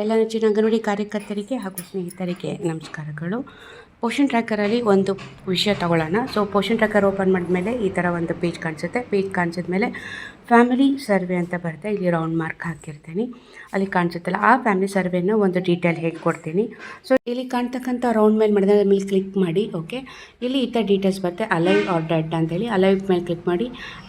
ಎಲ್ಲ ನೆಚ್ಚಿನ ಅಂಗನವಾಡಿ ಕಾರ್ಯಕರ್ತರಿಗೆ ಹಾಗೂ ಸ್ನೇಹಿತರಿಗೆ ನಮಸ್ಕಾರಗಳು. ಪೋಷನ್ ಟ್ರ್ಯಾಕರಲ್ಲಿ ಒಂದು ವಿಷಯ ತಗೊಳ್ಳೋಣ. ಸೊ ಪೋಷನ್ ಟ್ರ್ಯಾಕರ್ ಓಪನ್ ಮಾಡಿದ್ಮೇಲೆ ಈ ಥರ ಒಂದು ಪೇಜ್ ಕಾಣಿಸುತ್ತೆ. ಪೇಜ್ ಕಾಣಿಸಿದ್ಮೇಲೆ ಫ್ಯಾಮಿಲಿ ಸರ್ವೆ ಅಂತ ಬರುತ್ತೆ. ಇಲ್ಲಿ ರೌಂಡ್ ಮಾರ್ಕ್ ಹಾಕಿರ್ತೀನಿ. ಅಲ್ಲಿ ಕಾಣಿಸುತ್ತಲ್ಲ, ಆ ಫ್ಯಾಮಿಲಿ ಸರ್ವೆನ ಒಂದು ಡೀಟೇಲ್ ಹೇಗೆ ಕೊಡ್ತೀನಿ. ಸೊ ಇಲ್ಲಿ ಕಾಣ್ತಕ್ಕಂಥ ರೌಂಡ್ ಮೇಲೆ ಮಾಡಿದ್ರೆ ಮೇಲೆ ಕ್ಲಿಕ್ ಮಾಡಿ ಓಕೆ ಇಲ್ಲಿ ಈ ಡೀಟೇಲ್ಸ್ ಬರುತ್ತೆ ಅಲೈವ್ ಆರ್ ಡೆಡ್ ಅಂತೇಳಿ. ಅಲೈವ್ ಮೇಲೆ ಕ್ಲಿಕ್ ಮಾಡಿ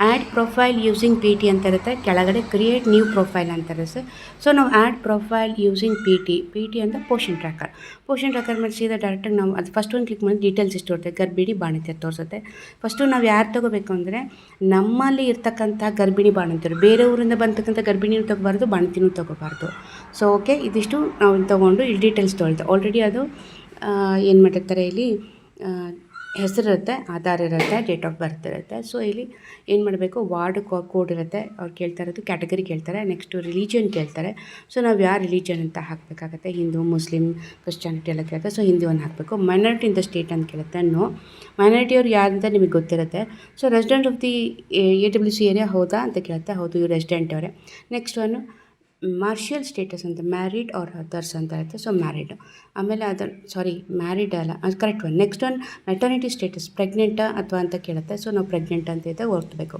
add profile using P T ಅಂತ ಇರುತ್ತೆ. ಕೆಳಗಡೆ ಕ್ರಿಯೇಟ್ ನ್ಯೂ ಪ್ರೊಫೈಲ್ ಅಂತ ಇರುತ್ತೆ ಸೊ ನಾವು add profile using P T P T ಅಂತ ಪೋಷನ್ ಟ್ರ್ಯಾಕರ್ ಪೋಷನ್ ಟ್ರ್ಯಾಕರ್ ಮೇಲೆ ಸೀದಾ ಡೈರೆಕ್ಟಾಗಿ ನಾವು, ಅದು ಫಸ್ಟ್ ಒಂದು ಕ್ಲಿಕ್ ಮಾಡಿ ಡೀಟೇಲ್ಸ್ ಇಷ್ಟು ಇರುತ್ತೆ ಗರ್ಭಿಣಿ ಬಾಣಿತ್ಯ ತೋರಿಸುತ್ತೆ. ಫಸ್ಟು ನಾವು ಯಾರು ತೊಗೋಬೇಕು ಅಂದರೆ, ನಮ್ಮಲ್ಲಿ ಇರ್ತಕ್ಕಂಥ ಗರ್ಭಿಣಿ ಬಾಣಂತಿಯರು ಬೇರೆ ಊರಿಂದ ಬಂತಕ್ಕಂಥ ಗರ್ಭಿಣಿನೂ ತಗೋಬಾರ್ದು ಬಾಣಂತಿನೂ ತಗೋಬಾರ್ದು. ಸೊ ಓಕೆ ಇದಿಷ್ಟು ನಾವು ತಗೊಂಡು ಇಲ್ಲಿ ಡೀಟೇಲ್ಸ್ ತೊಗೊಳ್ತೇವೆ. ಆಲ್ರೆಡಿ ಅದು ಏನು ಮಾಡಿರ್ತಾರೆ ಇಲ್ಲಿ ಹೆಸರಿರುತ್ತೆ, ಆಧಾರ್ ಇರುತ್ತೆ ಡೇಟ್ ಆಫ್ ಬರ್ತ್ ಇರುತ್ತೆ. ಸೊ ಇಲ್ಲಿ ಏನು ಮಾಡಬೇಕು? ವಾರ್ಡ್ ಕೋಡ್ ಇರುತ್ತೆ. ಅವ್ರು ಕೇಳ್ತಾ ಇರೋದು ಕ್ಯಾಟಗರಿ ಕೇಳ್ತಾರೆ. ನೆಕ್ಸ್ಟು ರಿಲಿಜನ್ ಕೇಳ್ತಾರೆ. ಸೊ ನಾವು ಯಾವ ರಿಲಿಜನ್ ಅಂತ ಹಾಕಬೇಕಾಗತ್ತೆ? ಹಿಂದೂ ಮುಸ್ಲಿಮ್ ಕ್ರಿಶ್ಚಾನಿಟಿ ಎಲ್ಲ ಕೇಳುತ್ತೆ ಸೊ ಹಿಂದಿಯನ್ನು ಹಾಕಬೇಕು. ಮೈನಾರಿಟಿ ಇನ್ ದ ಸ್ಟೇಟ್ ಅಂತ ಕೇಳುತ್ತೆ. ನೋ ಮೈನಾರಿಟಿ ಅವ್ರು ಯಾರು ಅಂತ ನಿಮಗೆ ಗೊತ್ತಿರುತ್ತೆ. So resident of the A W C area ಹೌದಾ ಅಂತ ಕೇಳುತ್ತೆ. ಹೌದು, ಇವ್ರು ರೆಸಿಡೆಂಟ್ ಅವರೇ. ನೆಕ್ಸ್ಟ್ ಒನ್ನು ಮಾರ್ಷಿಯಲ್ ಸ್ಟೇಟಸ್ ಅಂತ ಮ್ಯಾರಿಡ್ ಆರ್ ಅದರ್ಸ್ ಅಂತ ಇರುತ್ತೆ. ಸೊ ಮ್ಯಾರಿಡ್ ಆಮೇಲೆ ಅದರ್ ಸಾರಿ ಮ್ಯಾರಿಡ್ ಅಲ್ಲ, ಅದು correct one next one maternity status ಪ್ರೆಗ್ನೆಂಟಾ ಅಥವಾ ಅಂತ ಕೇಳುತ್ತೆ. ಸೊ ನಾವು ಪ್ರೆಗ್ನೆಂಟ್ ಅಂತ ಇದೆ, ಓದ್ಬೇಕು.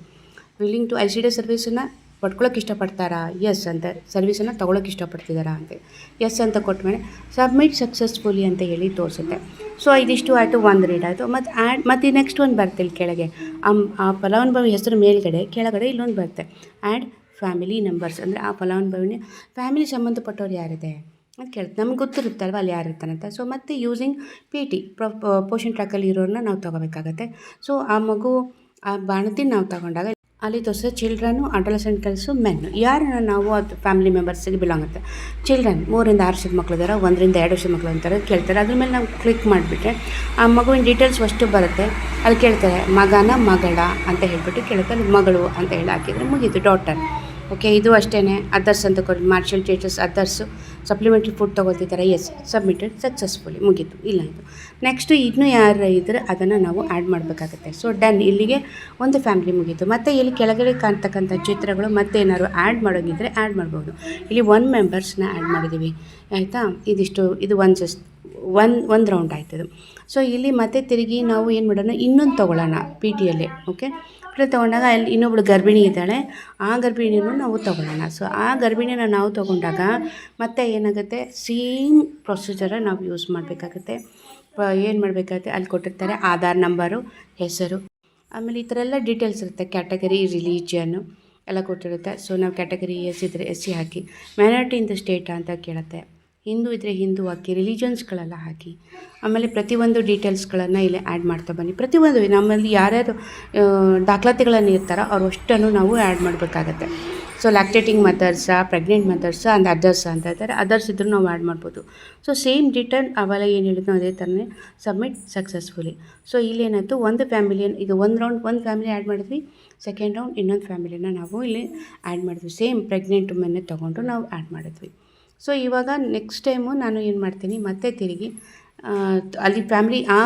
Willing to I C D ಸರ್ವಿಸನ್ನು ಪಡ್ಕೊಳ್ಳೋಕೆ ಇಷ್ಟಪಡ್ತಾರಾ? ಎಸ್ ಅಂತ ಸರ್ವಿಸನ್ನು ತೊಗೊಳಕ್ಕೆ ಇಷ್ಟಪಡ್ತಿದ್ದಾರಾ ಅಂತ. ಎಸ್ ಅಂತ ಕೊಟ್ಟ ಮೇಲೆ ಸಬ್ಮಿಟ್ ಸಕ್ಸಸ್ಫುಲಿ ಅಂತ ಹೇಳಿ ತೋರಿಸುತ್ತೆ. ಸೊ ಇದಿಷ್ಟು ಆಯಿತು, ಒಂದು ರೀಡ್ ಆಯಿತು. ಮತ್ತು ಆ್ಯಡ್ ಮತ್ತು ನೆಕ್ಸ್ಟ್ ಒಂದು ಬರುತ್ತೆ ಇಲ್ಲಿ ಕೆಳಗೆ. ಆ ಫಲಾನುಭವಿ ಹೆಸರು ಮೇಲ್ಗಡೆ, ಕೆಳಗಡೆ ಇಲ್ಲೊಂದು ಬರುತ್ತೆ. ಆ್ಯಡ್ ಫ್ಯಾಮಿಲಿ ನಂಬರ್ಸ್ ಅಂದರೆ ಆ ಫಲಾನುಭವಿನ ಫ್ಯಾಮಿಲಿ ಸಂಬಂಧಪಟ್ಟವ್ರು ಯಾರಿದೆ? ಅಂತ ಕೇಳುತ್ತೆ ನಮ್ಗೆ ಗೊತ್ತಿರುತ್ತಲ್ವ ಅಲ್ಲಿ ಯಾರು ಇರ್ತಾನಂತ ಸೊ ಮತ್ತು ಯೂಸಿಂಗ್ ಪಿ ಟಿ ಪೋಷನ್ ಟ್ರ್ಯಾಕಲ್ಲಿ ಇರೋರನ್ನ ನಾವು ತೊಗೋಬೇಕಾಗತ್ತೆ. ಸೊ ಆ ಮಗು, ಆ ಬಾಣತಿ ನಾವು ತಗೊಂಡಾಗ ಅಲ್ಲಿ ತೋರಿಸ ಚಿಲ್ಡ್ರನ್ನು ಕೆಲಸು ಮೆನ್ ಯಾರನ್ನ ನಾವು ಅದು ಫ್ಯಾಮಿಲಿ ಮೆಂಬರ್ಸಿಗೆ ಬಿಲಾಂಗ್ ಆಗುತ್ತೆ? ಚಿಲ್ಡ್ರನ್ ಮೂರಿಂದ ಆರು ವರ್ಷದ ಮಕ್ಳು ಇದ್ದಾರೆ ಒಂದರಿಂದ ಎರಡು ವರ್ಷದ ಮಕ್ಳು ಅಂತಾರೆ ಕೇಳ್ತಾರೆ. ಅದ್ರ ಮೇಲೆ ನಾವು ಕ್ಲಿಕ್ ಮಾಡಿಬಿಟ್ರೆ ಆ ಮಗುವಿನ ಡೀಟೇಲ್ಸ್ ಅಷ್ಟು ಬರುತ್ತೆ. ಅಲ್ಲಿ ಕೇಳ್ತಾರೆ, ಮಗನ ಮಗಳ ಅಂತ ಹೇಳ್ಬಿಟ್ಟು ಕೇಳುತ್ತೆ ಅಲ್ಲಿ ಮಗಳು ಅಂತ ಹೇಳಿ ಹಾಕಿದರೆ ಮುಗೀತು ಡಾಟರ್ ಓಕೆ ಇದು ಅಷ್ಟೇ ಅದರ್ಸ್ ಅಂತ ಕೊಡಿ. Marital teachers others supplementary food ತೊಗೋತಿದ್ದಾರೆ yes submitted successfully ಮುಗೀತು. ಇಲ್ಲ ಇದು. ನೆಕ್ಸ್ಟು ಇನ್ನೂ ಯಾರು ಇದ್ದರೆ ಅದನ್ನು ನಾವು ಆ್ಯಡ್ ಮಾಡಬೇಕಾಗುತ್ತೆ. ಸೊ ಡನ್ ಇಲ್ಲಿಗೆ ಒಂದು ಫ್ಯಾಮಿಲಿ ಮುಗೀತು. ಮತ್ತು ಇಲ್ಲಿ ಕೆಳಗಡೆ ಕಾಣ್ತಕ್ಕಂಥ ಚಿತ್ರಗಳು ಮತ್ತೆ ಏನಾದ್ರು ಆ್ಯಡ್ ಮಾಡೋಂಗಿದ್ರೆ ಆ್ಯಡ್ ಮಾಡ್ಬೋದು. ಇಲ್ಲಿ ಒನ್ ಮೆಂಬರ್ಸ್ನ ಆ್ಯಡ್ ಮಾಡಿದ್ದೀವಿ. ಆಯಿತಾ? ಇದಿಷ್ಟು, ಇದು ಒನ್ ಒನ್ ಒಂದು ರೌಂಡ್ ಅದು ಸೊ ಇಲ್ಲಿ ಮತ್ತೆ ತಿರುಗಿ ನಾವು ಏನು ಮಾಡೋಣ, ಇನ್ನೊಂದು ತೊಗೊಳ್ಳೋಣ ಪಿ ಟಿಯಲ್ಲಿ ಓಕೆ ಪಿ ತೊಗೊಂಡಾಗ ಅಲ್ಲಿ ಇನ್ನೊಬ್ಳು ಗರ್ಭಿಣಿ ಇದ್ದಾಳೆ. ಆ ಗರ್ಭಿಣಿನೂ ನಾವು ತೊಗೊಳ್ಳೋಣ. ಸೊ ಆ ಗರ್ಭಿಣಿನ ನಾವು ತೊಗೊಂಡಾಗ ಮತ್ತೆ ಏನಾಗುತ್ತೆ? ಸೇಮ್ ಪ್ರೊಸೀಜರ ನಾವು ಯೂಸ್ ಮಾಡಬೇಕಾಗತ್ತೆ. ಏನು ಮಾಡಬೇಕಾಗುತ್ತೆ? ಅಲ್ಲಿ ಕೊಟ್ಟಿರ್ತಾರೆ ಆಧಾರ್ ನಂಬರು ಹೆಸರು. ಆಮೇಲೆ ಈ ಥರ ಎಲ್ಲ ಡೀಟೇಲ್ಸ್ ಇರುತ್ತೆ. ಕ್ಯಾಟಗರಿ ರಿಲೀಜಿಯನ್ನು ಎಲ್ಲ ಕೊಟ್ಟಿರುತ್ತೆ. ಸೊ ನಾವು ಕ್ಯಾಟಗರಿ ಎಸ್ ಇದ್ದರೆ ಎಸ್ ಸಿ ಹಾಕಿ. ಮೈನಾರಿಟಿ ಇನ್ ದ ಸ್ಟೇಟ್ ಅಂತ ಕೇಳುತ್ತೆ. ಹಿಂದೂ ಇದ್ದರೆ ಹಿಂದೂ ಹಾಕಿ ರಿಲಿಜನ್ಸ್ಗಳೆಲ್ಲ ಹಾಕಿ, ಆಮೇಲೆ ಪ್ರತಿಯೊಂದು ಡೀಟೇಲ್ಸ್ಗಳನ್ನು ಇಲ್ಲಿ ಆ್ಯಡ್ ಮಾಡ್ತಾ ಬನ್ನಿ. ಪ್ರತಿಯೊಂದು ನಮ್ಮಲ್ಲಿ ಯಾರ್ಯಾರು ದಾಖಲಾತಿಗಳನ್ನು ಇರ್ತಾರೋ ಅವ್ರು ಅಷ್ಟನ್ನು ನಾವು ಆ್ಯಡ್ ಮಾಡಬೇಕಾಗತ್ತೆ. ಸೊ ಲ್ಯಾಕ್ಟೇಟಿಂಗ್ ಮದರ್ಸಾ ಪ್ರೆಗ್ನೆಂಟ್ ಮದರ್ಸ ಆ್ಯಂಡ್ ಅದರ್ಸ್ ಅಂತ ಇರ್ತಾರೆ ಅದರ್ಸ್ ಇದ್ರೂ ನಾವು ಆ್ಯಡ್ ಮಾಡ್ಬೋದು. ಸೊ ಸೇಮ್ ರಿಟರ್ನ್ ಅವೆಲ್ಲ ಏನು ಹೇಳಿದ್ನೋ ಅದೇ ಥರನೇ ಸಬ್ಮಿಟ್ ಸಕ್ಸಸ್ಫುಲಿ ಸೊ ಇಲ್ಲೇನಾಯಿತು ಒಂದು ಫ್ಯಾಮಿಲಿಯನ್ನು ಈಗ ಒಂದು ರೌಂಡ್ ಒಂದು ಫ್ಯಾಮಿಲಿ ಆ್ಯಡ್ ಮಾಡಿದ್ವಿ ಸೆಕೆಂಡ್ ರೌಂಡ್ ಇನ್ನೊಂದು ಫ್ಯಾಮಿಲಿನ ನಾವು ಇಲ್ಲಿ ಆ್ಯಡ್ ಮಾಡಿದ್ವಿ. ಸೇಮ್ ಪ್ರೆಗ್ನೆಂಟ್ ವುಮೆನ್ನೇ ತೊಗೊಂಡು ನಾವು ಆ್ಯಡ್ ಮಾಡಿದ್ವಿ. ಸೊ ಇವಾಗ ನೆಕ್ಸ್ಟ್ ಟೈಮು ನಾನು ಏನು ಮಾಡ್ತೀನಿ, ಮತ್ತೆ ತಿರುಗಿ ಅಲ್ಲಿ ಫ್ಯಾಮಿಲಿ ಆ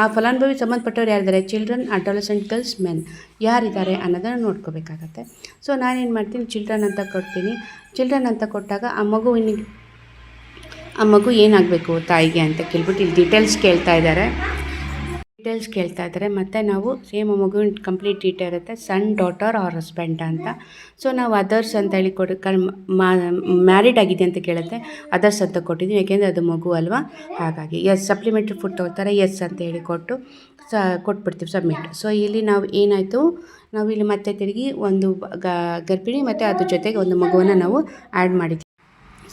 ಆ ಫಲಾನುಭವಿ ಸಂಬಂಧಪಟ್ಟವ್ರು ಯಾರಿದ್ದಾರೆ? ಚಿಲ್ಡ್ರನ್ ಅಡಾಲಸೆಂಟ್ ಗರ್ಲ್ಸ್ ಮೆನ್ ಯಾರಿದ್ದಾರೆ ಅನ್ನೋದನ್ನು ನೋಡ್ಕೋಬೇಕಾಗತ್ತೆ. ಸೊ ನಾನೇನು ಮಾಡ್ತೀನಿ ಚಿಲ್ಡ್ರನ್ ಅಂತ ಕೊಡ್ತೀನಿ. ಚಿಲ್ಡ್ರನ್ ಅಂತ ಕೊಟ್ಟಾಗ ಆ ಮಗುವಿನ ಆ ಮಗು ಏನಾಗಬೇಕು ತಾಯಿಗೆ ಅಂತ ಕೇಳ್ಬಿಟ್ಟು ಇಲ್ಲಿ ಡೀಟೇಲ್ಸ್ ಕೇಳ್ತಾ ಇದ್ದಾರೆ. ಡೀಟೇಲ್ಸ್ ಕೇಳ್ತಾ ಇದ್ದಾರೆ. ಮತ್ತು ನಾವು ಸೇಮ್ ಮಗುವಿನ ಕಂಪ್ಲೀಟ್ ಡೀಟೇಲ್ ಇರುತ್ತೆ. ಸನ್ ಡಾಟರ್ ಆರ್ ಹಸ್ಬೆಂಡ್ ಅಂತ. ಸೊ ನಾವು ಅದರ್ಸ್ ಅಂತ ಹೇಳಿ ಕೊಡು ಕನ್ ಮ್ಯಾರಿಡ್ ಆಗಿದೆ ಅಂತ ಕೇಳುತ್ತೆ. ಅದರ್ಸ್ ಅಂತ ಕೊಟ್ಟಿದ್ದೀವಿ. ಯಾಕೆಂದರೆ ಅದು ಮಗು ಅಲ್ವಾ? ಹಾಗಾಗಿ. ಎಸ್ ಸಪ್ಲಿಮೆಂಟ್ರಿ ಫುಡ್ ತೊಗೊಳ್ತಾರೆ ಎಸ್ ಅಂತ ಹೇಳಿ ಕೊಟ್ಟು ಸ ಕೊಟ್ಬಿಡ್ತೀವಿ ಸಬ್ಮಿಟ್ ಸೊ ಇಲ್ಲಿ ನಾವು ಏನಾಯಿತು? ನಾವು ಇಲ್ಲಿ ಮತ್ತೆ ತಿರುಗಿ ಒಂದು ಗರ್ಭಿಣಿ ಮತ್ತು ಅದ್ರ ಜೊತೆಗೆ ಒಂದು ಮಗುವನ್ನು ನಾವು ಆ್ಯಡ್ ಮಾಡಿದ್ದೀವಿ.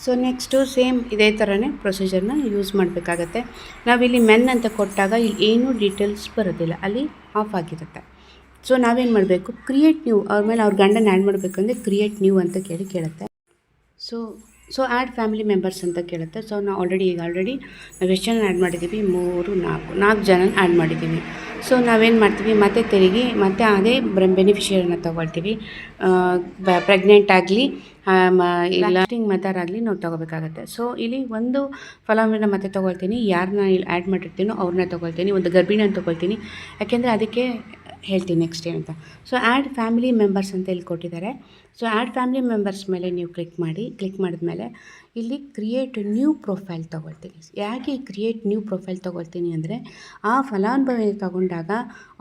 ಸೊ ನೆಕ್ಸ್ಟು ಸೇಮ್ ಇದೇ ಥರನೇ ಪ್ರೊಸೀಜರ್ನ ಯೂಸ್ ಮಾಡಬೇಕಾಗತ್ತೆ. ನಾವಿಲ್ಲಿ ಮೆನ್ ಅಂತ ಕೊಟ್ಟಾಗ ಇಲ್ಲಿ ಏನೂ ಡೀಟೇಲ್ಸ್ ಬರೋದಿಲ್ಲ. ಅಲ್ಲಿ ಆಫ್ ಆಗಿರುತ್ತೆ. ಸೊ ನಾವೇನು ಮಾಡಬೇಕು? ಕ್ರಿಯೇಟ್ ನ್ಯೂ ಅವ್ರ ಮೇಲೆ ಅವ್ರ ಗಂಡನ ಆ್ಯಡ್ ಮಾಡಬೇಕಂದ್ರೆ ಕ್ರಿಯೇಟ್ ನ್ಯೂ ಅಂತ ಕೇಳಿ ಕೇಳುತ್ತೆ. So so add family members ಅಂತ ಕೇಳುತ್ತೆ. ಸೊ ನಾವು ಆಲ್ರೆಡಿ ಈಗ ಆಲ್ರೆಡಿ ನಾವು ಎಷ್ಟು ಜನ ಆ್ಯಡ್ ಮಾಡಿದ್ದೀವಿ ಮೂರು, ನಾಲ್ಕು ನಾಲ್ಕು ಜನ ಆ್ಯಡ್ ಮಾಡಿದ್ದೀವಿ ಸೊ ನಾವೇನು ಮಾಡ್ತೀವಿ? ಮತ್ತೆ ತಿರುಗಿ, ಮತ್ತೆ ಅದೇ ಬೆನಿಫಿಷಿಯರನ್ನ ತೊಗೊಳ್ತೀವಿ. ಪ್ರೆಗ್ನೆಂಟ್ ಆಗಲಿ ಲಾಸ್ಟಿಂಗ್ ಮದರ್ ಆಗಲಿ ನಾವು ತೊಗೋಬೇಕಾಗತ್ತೆ. ಸೊ ಇಲ್ಲಿ ಒಂದು ಫಲಾನುಭವಿನ ಮತ್ತೆ ತೊಗೊಳ್ತೀನಿ. ಯಾರನ್ನ ಇಲ್ಲಿ ಆ್ಯಡ್ ಮಾಡಿರ್ತೀನೋ ಅವ್ರನ್ನ ತೊಗೊಳ್ತೀನಿ. ಒಂದು ಗರ್ಭಿಣಿಯನ್ನು ತೊಗೊಳ್ತೀನಿ. ಯಾಕೆಂದರೆ ಅದಕ್ಕೆ ಹೇಳ್ತೀನಿ ನೆಕ್ಸ್ಟ್ ಏನಂತ ಸೊ ಆ್ಯಡ್ ಫ್ಯಾಮಿಲಿ ಮೆಂಬರ್ಸ್ ಅಂತ ಇಲ್ಲಿ ಕೊಟ್ಟಿದ್ದಾರೆ. ಸೊ ಆ್ಯಡ್ ಫ್ಯಾಮಿಲಿ ಮೆಂಬರ್ಸ್ ಮೇಲೆ ನೀವು ಕ್ಲಿಕ್ ಮಾಡಿ ಕ್ಲಿಕ್ ಮಾಡಿದ್ಮೇಲೆ ಇಲ್ಲಿ ಕ್ರಿಯೇಟ್ ನ್ಯೂ ಪ್ರೊಫೈಲ್ ತೊಗೊಳ್ತೀನಿ. ಯಾಕೆ ಕ್ರಿಯೇಟ್ ನ್ಯೂ ಪ್ರೊಫೈಲ್ ತೊಗೊಳ್ತೀನಿ ಅಂದರೆ, ಆ ಫಲಾನುಭವಿ ತಗೊಂಡಾಗ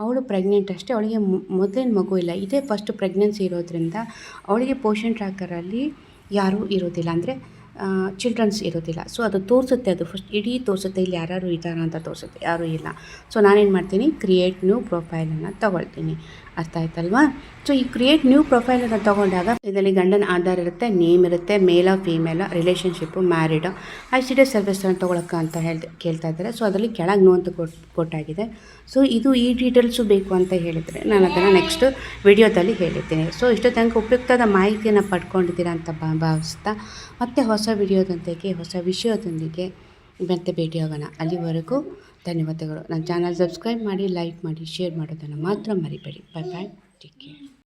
ಅವಳು ಪ್ರೆಗ್ನೆಂಟ್ ಅಷ್ಟೇ, ಅವಳಿಗೆ ಮೊದಲೇನು ಮಗು ಇಲ್ಲ. ಇದೇ ಫಸ್ಟ್ ಪ್ರೆಗ್ನೆನ್ಸಿ ಇರೋದ್ರಿಂದ ಅವಳಿಗೆ ಪೋಷನ್ ಟ್ರ್ಯಾಕರಲ್ಲಿ ಯಾರೂ ಇರೋದಿಲ್ಲ. ಅಂದರೆ ಚಿಲ್ಡ್ರನ್ಸ್ ಇರೋದಿಲ್ಲ. ಸೊ ಅದು ತೋರಿಸುತ್ತೆ ಅದು ಫಸ್ಟ್ ಇಡೀ ತೋರಿಸುತ್ತೆ, ಇಲ್ಲಿ ಯಾರು ಇದ್ದಾರ ಅಂತ ತೋರಿಸುತ್ತೆ, ಯಾರೂ ಇಲ್ಲ. ಸೊ ನಾನೇನು ಮಾಡ್ತೀನಿ ಕ್ರಿಯೇಟ್ ನ್ಯೂ ಪ್ರೊಫೈಲನ್ನು ತೊಗೊಳ್ತೀನಿ. ಅರ್ಥ ಆಯ್ತಲ್ವಾ? ಸೊ ಈ ಕ್ರಿಯೇಟ್ ನ್ಯೂ ಪ್ರೊಫೈಲನ್ನು ತೊಗೊಂಡಾಗ ಇದರಲ್ಲಿ ಗಂಡನ ಆಧಾರ್ ಇರುತ್ತೆ ನೇಮ್ ಇರುತ್ತೆ male female relationship married D ಸರ್ವಿಸನ್ನು ತೊಗೊಳಕ್ಕೆ ಅಂತ ಹೇಳಿ ಕೇಳ್ತಾ ಇದ್ದಾರೆ. ಸೊ ಅದರಲ್ಲಿ ಕೆಳಗೆ ನೋ ಅಂತ ಕೊಟ್ಟು ಕೊಟ್ಟಾಗಿದೆ. ಸೊ ಇದು ಈ ಡೀಟೇಲ್ಸು ಬೇಕು ಅಂತ ಹೇಳಿದರೆ ನಾನು ಅದನ್ನು ನೆಕ್ಸ್ಟ್ ವಿಡಿಯೋದಲ್ಲಿ ಹೇಳಿದ್ದೀನಿ ಸೊ ಇಷ್ಟು ತನಕ ಉಪಯುಕ್ತದ ಮಾಹಿತಿಯನ್ನು ಪಡ್ಕೊಂಡಿದ್ದೀರಾ ಅಂತ ಭಾವಿಸ್ತಾ, ಮತ್ತೆ ಹೊಸ ವಿಡಿಯೋದೊಂದಿಗೆ ಹೊಸ ವಿಷಯದೊಂದಿಗೆ ಮತ್ತೆ ಭೇಟಿಯಾಗೋಣ. ಅಲ್ಲಿವರೆಗೂ ಧನ್ಯವಾದಗಳು. ನನ್ನ ಚಾನಲ್ ಸಬ್ಸ್ಕ್ರೈಬ್ ಮಾಡಿ, ಲೈಕ್ ಮಾಡಿ, ಶೇರ್ ಮಾಡೋದನ್ನು ಮಾತ್ರ ಮರಿಬೇಡಿ. ಬಾಯ್ ಬಾಯ್ ಟೇಕ್ ಕೇರ್